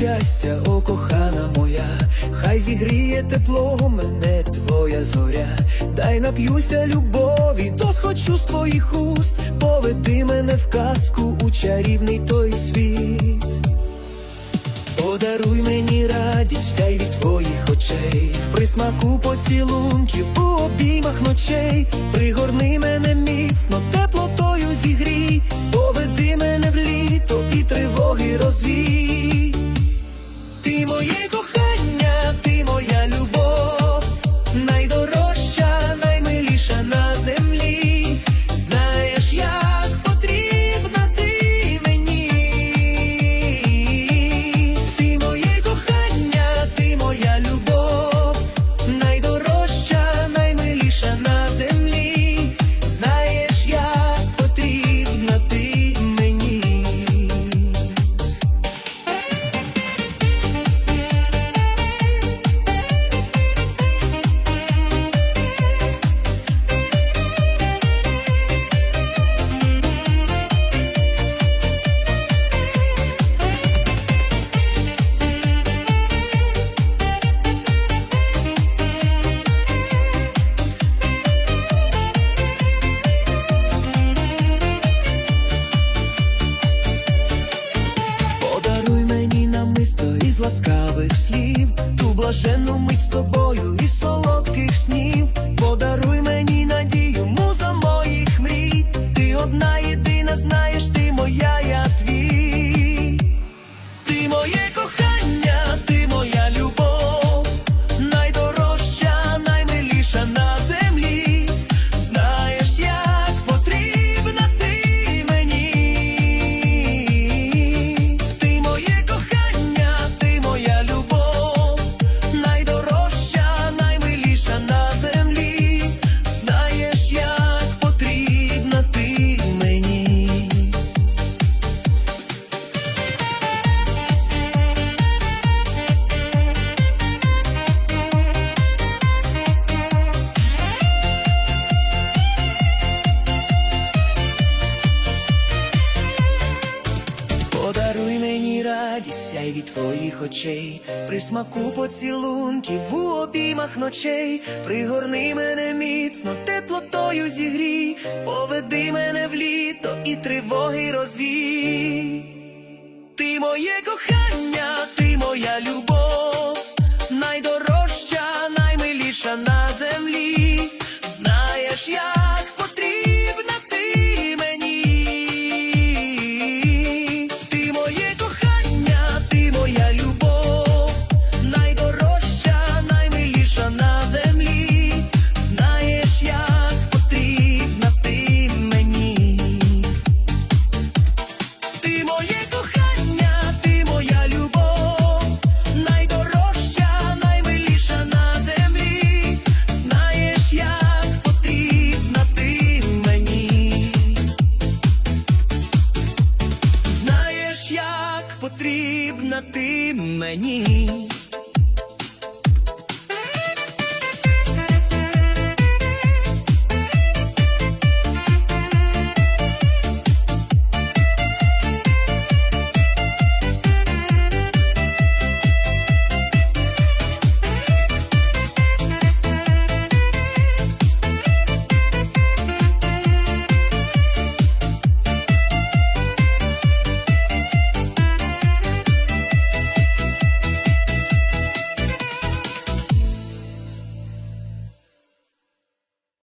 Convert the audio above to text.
щастя, о кохана моя, хай зігріє тепло мене твоя зоря, дай нап'юся любові, то схочу з твоїх уст, поведи мене в казку у чарівний той світ. Подаруй мені радість вся й від твоїх очей, в присмаку поцілунків у обіймах ночей, пригорни мене міцно, теплотою зігрій, поведи мене в літо і тривоги розвій. Моє кохання, мені із ласкавих слів, ту блаженну мить з тобою і солодких снів. Подаруй мені надію, радість сяй від твоїх очей, при смаку поцілунків у обіймах ночей, пригорни мене міцно, теплотою зігрій, поведи мене в літо і тривоги розвій. Ти моє кохання, ти мені.